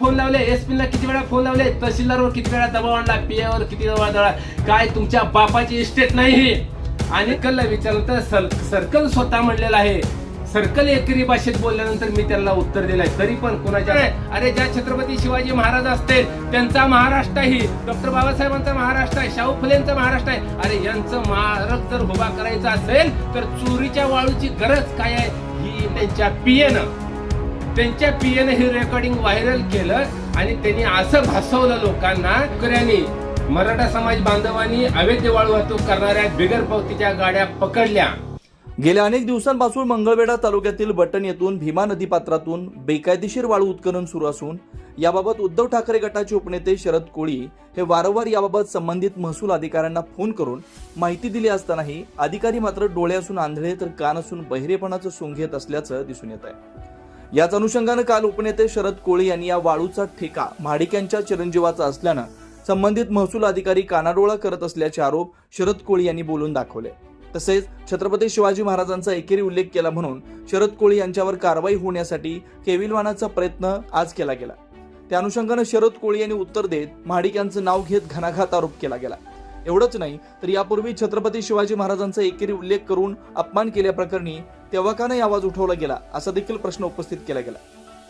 Phone लावले एसपीला ला किती वेळा फोन लावले? तहसीलदारवर किती वेळा दबाव आणला? पीआयवर किती वेळा दबाव आणला? काय तुमच्या बापाची इस्टेट नाही आणि कल्ला विचारलं तर सर्कल स्वतः म्हणलेला आहे. सर्कल एकरी भाषेत बोलल्यानंतर मी त्यांना उत्तर दिलंय. तरी पण कोणाच्या अरे ज्या छत्रपती शिवाजी महाराज असतील त्यांचा महाराष्ट्र ही. डॉक्टर बाबासाहेबांचा महाराष्ट्र आहे शाहू फुलेंचा महाराष्ट्र आहे. अरे यांचं महाराज जर उभा करायचा असेल तर चोरीच्या वाळूची गरज काय आहे? ही त्यांच्या पियेनं त्यांच्या पीएने हे रेकॉर्डिंग व्हायरल केलं आणि त्यांनी असं भासवलं लोकांना. शेतकऱ्यांनी मराठा समाज बांधवांनी अवैध वाळू वाहतूक करणाऱ्या बिगर पावतीच्या गाड्या पकडल्या. गेल्या अनेक दिवसांपासून मंगळवेढा तालुक्यातील बटन येथून भीमा नदीपात्रातून बेकायदेशीर वाळू उत्खनन सुरू असून याबाबत उद्धव ठाकरे गटाचे उपनेते शरद कोळी हे वारंवार याबाबत संबंधित महसूल अधिकाऱ्यांना फोन करून माहिती दिली असतानाही अधिकारी मात्र डोळे असून आंधळे तर कान असून बहिरेपणाचं सोंग घेत असल्याचं दिसून येत आहे. याच अनुषंगानं काल उपनेते शरद कोळी यांनी या वाळूचा ठेका म्हाडिक्यांच्या चिरंजीवाचा असल्यानं संबंधित महसूल अधिकारी कानाडोळा करत असल्याचे आरोप शरद कोळी यांनी बोलून दाखवले. तसेच छत्रपती शिवाजी महाराजांचा एकेरी उल्लेख केला म्हणून शरद कोळी यांच्यावर कारवाई होण्यासाठी केविलवानाचा प्रयत्न आज केला गेला. त्या अनुषंगानं शरद कोळी यांनी उत्तर देत महाडिक यांचं नाव घेत घणाघात आरोप केला गेला. एवढंच नाही तर यापूर्वी छत्रपती शिवाजी महाराजांचा एकेरी उल्लेख करून अपमान केल्याप्रकरणी तेव्हा का नाही आवाज उठवला गेला असा देखील प्रश्न उपस्थित केला गेला.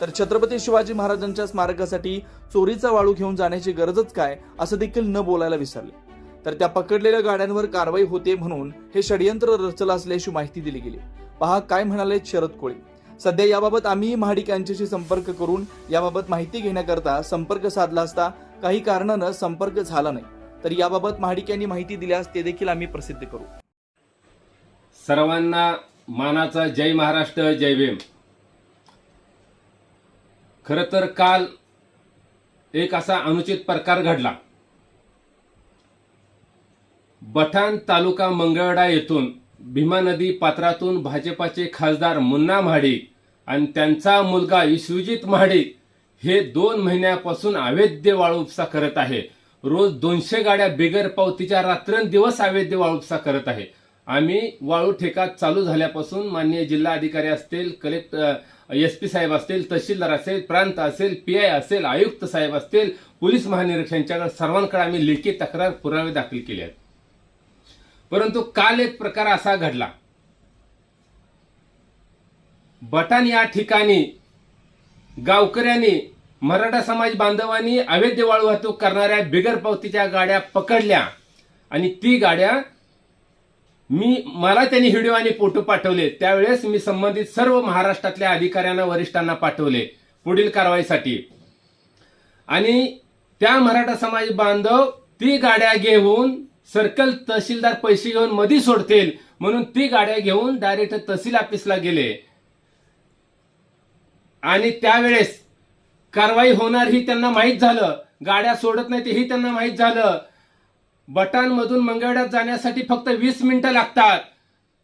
तर छत्रपती शिवाजी महाराजांच्या स्मारकासाठी चोरीचा वाळू घेऊन जाण्याची गरजच काय असं देखील न बोलायला विसरले. तर त्या पकडलेल्या गाड्यांवर कारवाई होते म्हणून हे षडयंत्र रचलं असल्याची माहिती दिली गेली. पहा काय म्हणाले शरद कोळी. सध्या याबाबत आम्ही महाडिक यांच्याशी संपर्क करून याबाबत माहिती घेण्याकरता संपर्क साधला असता काही कारणानं संपर्क झाला नाही. तर याबाबत महाडिक यांनी माहिती दिल्यास ते देखील आम्ही प्रसिद्ध करू. सर्वांना मानाचा जय महाराष्ट्र जय भीम. खर तर काल एक असा अनुचित प्रकार घडला. बठाण तालुका मंगळडा येथून भीमा नदी पात्रातून भाजपाचे खासदार मुन्ना महाडिक आणि त्यांचा मुलगा विश्वजित महाडिक हे दोन महिन्यापासून अवैध वाळू उपसा करत आहे. रोज दोनशे गाड्या बिगर पावतीच्या रात्रंदिवस अवैध वाळू उपसा करत आहे. आम्ही वाळू ठेका चालू झाल्यापासून माननीय जिल्हा अधिकारी असतील कलेक्टर एस पी साहेब असतील तहसीलदार असेल प्रांत असेल पी आय असेल आयुक्त साहेब असतील पोलीस महानिरीक्षकांच्याकडे सर्वांकडे आम्ही लेखी तक्रार पुरावे दाखल केले आहेत. परंतु काल एक प्रकार असा घडला. बटान या ठिकाणी गावकऱ्यांनी मराठा समाज बांधवांनी अवैध वाळू वाहतूक करणाऱ्या बिगर पावतीच्या गाड्या पकडल्या आणि ती गाड्या मी मला त्यांनी व्हिडिओ आणि फोटो पाठवले. त्यावेळेस मी संबंधित सर्व महाराष्ट्रातल्या अधिकाऱ्यांना वरिष्ठांना पाठवले पुढील कारवाईसाठी. आणि त्या मराठा समाज बांधव ती गाड्या घेऊन सर्कल तहसीलदार पैसे घेऊन मधी सोडतील म्हणून ती गाड्या घेऊन डायरेक्ट तहसील ऑफिसला गेले. आणि त्यावेळेस कारवाई होणार ही त्यांना माहीत झालं. गाड्या सोडत नाही तेही त्यांना माहीत झालं. बटाणमधून मंगळवेढ्यात जाण्यासाठी फक्त वीस मिनिटं लागतात.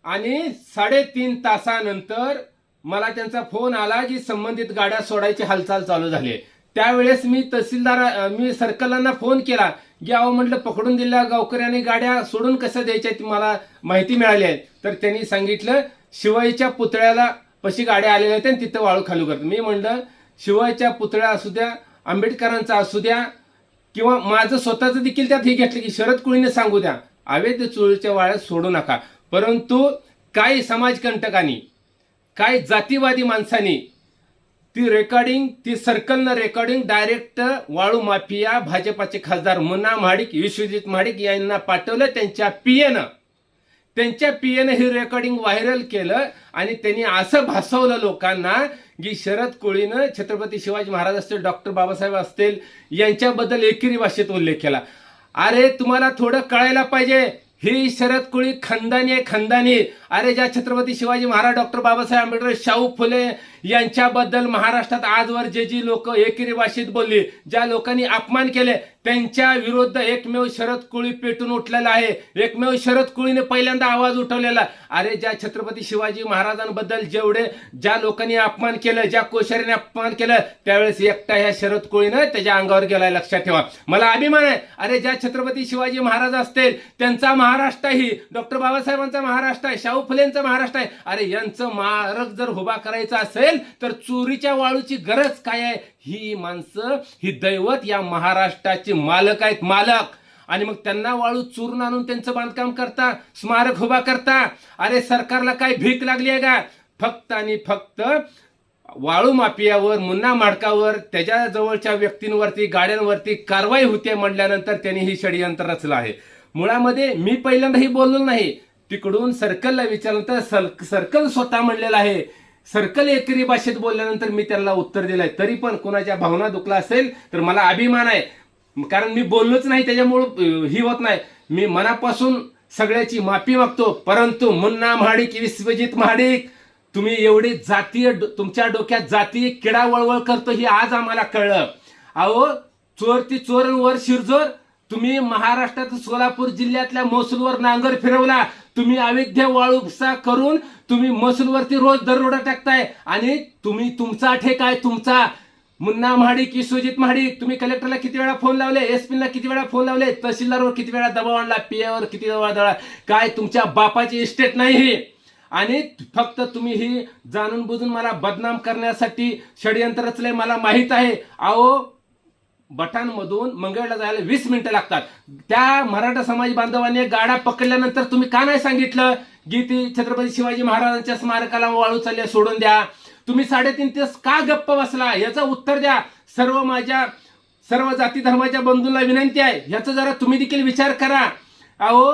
आणि साडेतीन तासानंतर मला त्यांचा फोन आला की संबंधित गाड्या सोडायची हालचाल चालू झाली. त्यावेळेस मी तहसीलदार मी सर्कलांना फोन केला की अहो म्हटलं पकडून दिलेल्या गावकऱ्यांनी गाड्या सोडून कसं द्यायच्या ती मला माहिती मिळाली आहे. तर त्यांनी सांगितलं शिवाईच्या पुतळ्याला पशी गाड्या आलेल्या आहेत आणि तिथं वाळू खालू करतो. मी म्हणलं शिवाईच्या पुतळ्या असू द्या आंबेडकरांचा असू द्या किंवा माझं स्वतःचं देखील त्यात हे घेतलं की शरद कुळीने सांगू द्या. अवैध चोळीच्या वाळ्यात सोडू नका. परंतु काही समाजकंटकांनी काही जातीवादी माणसांनी ती रेकॉर्डिंग ती सर्कलनं रेकॉर्डिंग डायरेक्ट वाळू माफिया भाजपाचे खासदार मुन्ना महाडिक विश्वजित महाडिक यांना पाठवलं. त्यांच्या पीएनं त्यांच्या पीएनं हे रेकॉर्डिंग व्हायरल केलं आणि त्यांनी असं भासवलं लोकांना की शरद कोळीनं छत्रपती शिवाजी महाराज असतील डॉक्टर बाबासाहेब असतील यांच्याबद्दल एकेरी भाषेत उल्लेख केला. अरे तुम्हाला थोडं कळायला पाहिजे ही शरद कोळी खंदानी आहे खंदानी. अरे ज्या छत्रपती शिवाजी महाराज डॉक्टर बाबासाहेब आंबेडकर शाहू फुले यांच्याबद्दल महाराष्ट्रात आजवर जे जी लोक एकेरी भाषेत बोलली ज्या लोकांनी अपमान केले त्यांच्या विरुद्ध एकमेव शरद कुळी पेटून उठलेला आहे. एकमेव शरद कुळीने पहिल्यांदा आवाज उठवलेला. अरे ज्या छत्रपती शिवाजी महाराजांबद्दल जेवढे ज्या लोकांनी अपमान केलं ज्या कोश्यारीने अपमान केलं त्यावेळेस एकटा ह्या शरद कुळीनं त्याच्या अंगावर गेलाय लक्षात ठेवा. मला अभिमान आहे. अरे ज्या छत्रपती शिवाजी महाराज असतील त्यांचा महाराष्ट्र ही डॉक्टर बाबासाहेबांचा महाराष्ट्र आहे शाहू भाऊ फुलेंचा महाराष्ट्र आहे. अरे यांचं मारक जर उभा करायचा असेल तर चोरीच्या वाळूची गरज काय आहे? ही माणसं ही दैवत या महाराष्ट्राचे मालक आहेत मालक. आणि मग त्यांना वाळू चूर्ण आणून त्यांचं बांधकाम करता स्मारक उभा करता. अरे सरकारला काय भीक लागली आहे का? फक्त आणि फक्त वाळू माफियावर मुन्ना माडकावर त्याच्या जवळच्या व्यक्तींवरती गाड्यांवरती कारवाई होते म्हणल्यानंतर त्यांनी ही षडयंत्र रचलं आहे. मुळामध्ये मी पहिल्यांदाही बोललो नाही. तिकडून सर्कलला विचारल्यानंतर सर- सर्कल स्वतः म्हणलेला आहे. सर्कल एकरी भाषेत बोलल्यानंतर मी त्याला उत्तर दिलंय. तरी पण कोणाच्या भावना दुखला असेल तर मला अभिमान आहे. कारण मी बोललोच नाही त्याच्यामुळं ही होत नाही. मी मनापासून सगळ्याची माफी मागतो. परंतु मुन्ना महाडिक विश्वजित महाडिक तुम्ही एवढी जातीय तुमच्या डोक्यात जातीय किडा वळवळ करतो हे आज आम्हाला कळलं. अहो चोर ती चोर वर शिरजोर तुम्ही महाराष्ट्रात सोलापूर जिल्ह्यातल्या महसूलवर नांगर फिरवला. तुम्ही अवैध वाळूपसा करून तुम्ही महसूलवरती रोज दरोडा टाकताय. आणि तुम्ही तुमचा ठेका आहे तुमचा. मुन्ना महाडिक सुजित महाडिक तुम्ही कलेक्टरला किती वेळा फोन लावले एसपीला किती वेळा फोन लावले तहसीलदारवर किती वेळा दबाव आणला पीएवर किती वेळा दळा काय तुमच्या बापाची इस्टेट नाही आणि फक्त तुम्ही ही जाणून बुजून मला बदनाम करण्यासाठी षडयंत्र रचलंय मला माहीत आहे. अहो बटांमधून मंगळला जायला वीस मिनिटं लागतात. त्या मराठा समाज बांधवांनी गाडा पकडल्यानंतर तुम्ही का नाही सांगितलं? गीती छत्रपती शिवाजी महाराजांच्या स्मारकाला वाळू चालल्या सोडून द्या. तुम्ही साडेतीन तास का गप्प बसला? याचं उत्तर द्या. सर्व माझ्या सर्व जाती धर्माच्या बंधूंना विनंती आहे. याचा जरा तुम्ही देखील विचार करा. अहो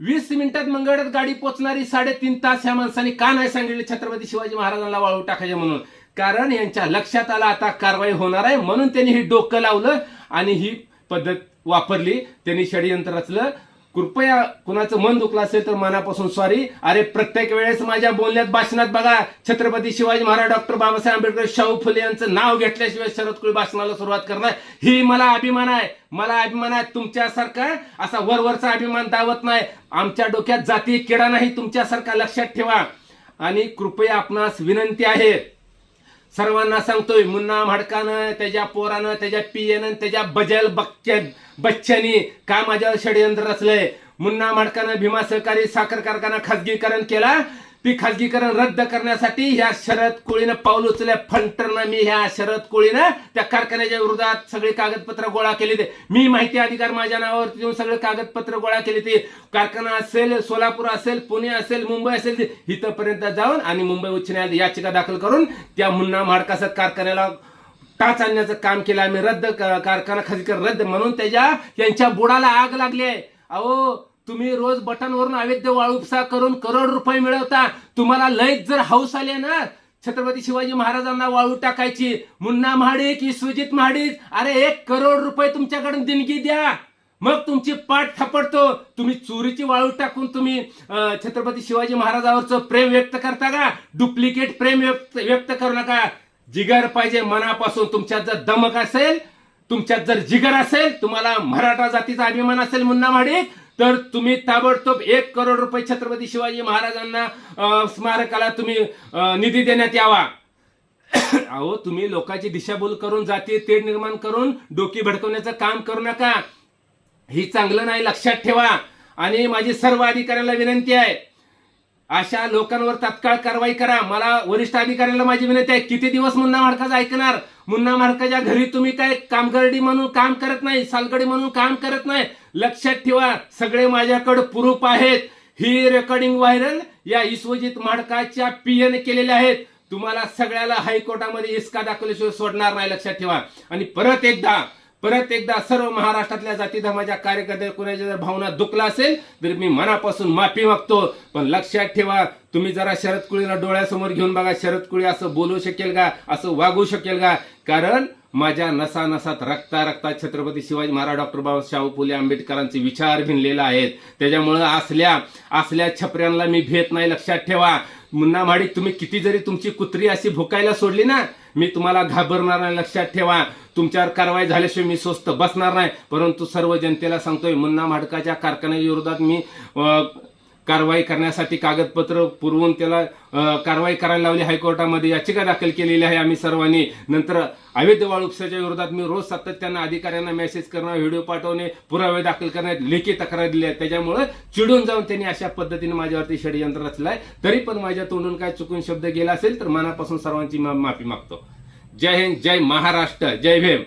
वीस मिनिटात मंगळात गाडी पोचणारी साडेतीन तास ह्या माणसाने का नाही सांगितले छत्रपती शिवाजी महाराजांना वाळू टाकायचे म्हणून? कारण यांच्या लक्षात आला आता कारवाई होणार आहे. म्हणून त्यांनी ही डोकं लावलं आणि ही पद्धत वापरली. त्यांनी षडयंत्र रचलं. कृपया कुणाचं मन दुखलं असेल तर मनापासून सॉरी अरे प्रत्येक वेळेस माझ्या बोलण्यात भाषणात बघा. छत्रपती शिवाजी महाराज डॉक्टर बाबासाहेब आंबेडकर शाहू फुले यांचं नाव घेतल्याशिवाय शरद कुळी भाषणाला सुरुवात करणार. ही मला अभिमान आहे. मला अभिमान आहे तुमच्यासारखा. असा वरवरचा अभिमान दावत नाही. आमच्या डोक्यात जाती किडा नाही. तुमच्यासारखा लक्षात ठेवा. आणि कृपया आपणास विनंती आहे सर्वांना सांगतोय मुन्ना म्हाडकानं त्याच्या पोरानं त्याच्या पियेनं त्याच्या बजल बच्चन बच्चनी का माझ्यावर षडयंत्र रचलंय. मुन्ना म्हाडकानं भीमा सहकारी साखर कारखाना खाजगीकरण केला. ती खाजगीकरण रद्द करण्यासाठी ह्या शरद कोळीनं पाऊल उचलल्या. फंटरनं मी ह्या शरद कोळीनं त्या कारखान्याच्या विरोधात सगळे कागदपत्र गोळा केले ते. मी माहिती अधिकार माझ्या नावावरती देऊन सगळे कागदपत्र गोळा केले ते. कारखाना असेल सोलापूर असेल पुणे असेल मुंबई असेल इथंपर्यंत जाऊन आणि मुंबई उच्च न्यायालयात याचिका दाखल करून त्या मुन्ना महाडकासत कारखान्याला टाच आणण्याचं काम केलं. आम्ही रद्द कारखाना खाजगीकरण रद्द म्हणून त्याच्या त्यांच्या बुडाला आग लागली आहे. अहो तुम्ही रोज बटनवरून अवैध वाळूपसा करून करोड रुपये मिळवता. तुम्हाला लयच जर हौस आले ना छत्रपती शिवाजी महाराजांना वाळू टाकायची. मुन्ना महाडिक विश्वजित महाडिक अरे एक करोड रुपये तुमच्याकडून देणगी द्या. मग तुमची पाठ थापडतो. तुम्ही चोरीची वाळू टाकून तुम्ही छत्रपती शिवाजी महाराजावरचं प्रेम व्यक्त करता का? डुप्लिकेट प्रेम व्यक्त व्यक्त करू नका. जिगर पाहिजे मनापासून तुमच्यात जर दमक असेल तुमच्यात जर जिगर असेल तुम्हाला मराठा जातीचा अभिमान असेल मुन्ना महाडिक तर तुम्ही ताबडतोब एक करोड रुपये छत्रपती शिवाजी महाराजांना स्मारकाला तुम्ही निधी देण्यात यावा. अहो तुम्ही लोकांची दिशाभूल करून जातीय तेढ निर्माण करून डोकी भडकवण्याचं काम करू नका. ही चांगलं नाही लक्षात ठेवा. आणि माझी सर्व अधिकाऱ्यांना विनंती आहे अशा लोकांवर तत्काळ कारवाई करा. मला वरिष्ठ अधिकाऱ्यांना माझी विनंती आहे किती दिवस मुन्ना माडकाचं ऐकणार? मुन्ना मार्काच्या घरी तुम्ही काय कामगरडी म्हणून काम करत नाही सालगडी म्हणून काम करत नाही? लक्षात ठेवा सगळे माझ्याकडे प्रूफ आहेत. ही रेकॉर्डिंग व्हायरल या विश्वजित माडकाच्या पीएन केलेल्या आहेत. तुम्हाला सगळ्याला हायकोर्टामध्ये इसका दाखवल्याशिवाय सोडणार नाही लक्षात ठेवा. आणि परत एकदा परत एकदा सर्व महाराष्ट्रातल्या जाती धर्माच्या कार्यकर्त्या कुणाच्या जर भावना दुखला असेल तर मी मनापासून माफी मागतो. पण लक्षात ठेवा तुम्ही जरा शरद कुळीला डोळ्यासमोर घेऊन बघा. शरद कुळी असं बोलू शकेल का? असं वागू शकेल का? कारण माझ्या नसा नसात रक्ता रक्ता छत्रपती शिवाजी महाराज डॉक्टर बाबासाहेब फुले आंबेडकरांचे विचार भिनलेला आहेत. त्याच्यामुळं असल्या असल्या छपऱ्यांना मी भेट नाही लक्षात ठेवा. मुन्ना माडी तुम्ही किती जरी तुमची कुत्री अशी भुकायला सोडली ना मी तुम्हाला घाबरणार नाही लक्षात ठेवा. तुमच्यावर कारवाई झाल्याशिवाय मी स्वस्त बसणार नाही. परंतु सर्व जनतेला सांगतोय मुन्ना माडकाच्या कारखान्याविरोधात मी कारवाई करण्यासाठी कागदपत्र पुरवून त्याला कारवाई करायला लावली हायकोर्टामध्ये याचिका दाखल केलेली आहे आम्ही सर्वांनी. नंतर अवैध वाळू उपसाच्या विरोधात मी रोज सातत्यानं अधिकाऱ्यांना मेसेज करणं व्हिडिओ पाठवणे पुरावे दाखल करण्यात लेखी तक्रार दिली आहे त्याच्यामुळे चिडून जाऊन त्यांनी अशा पद्धतीने माझ्यावरती षडयंत्र रचलंय. तरी पण माझ्या तोंडून काय चुकून शब्द गेला असेल तर मनापासून सर्वांची मा- माफी मागतो. जय हिंद जय महाराष्ट्र जय भीम.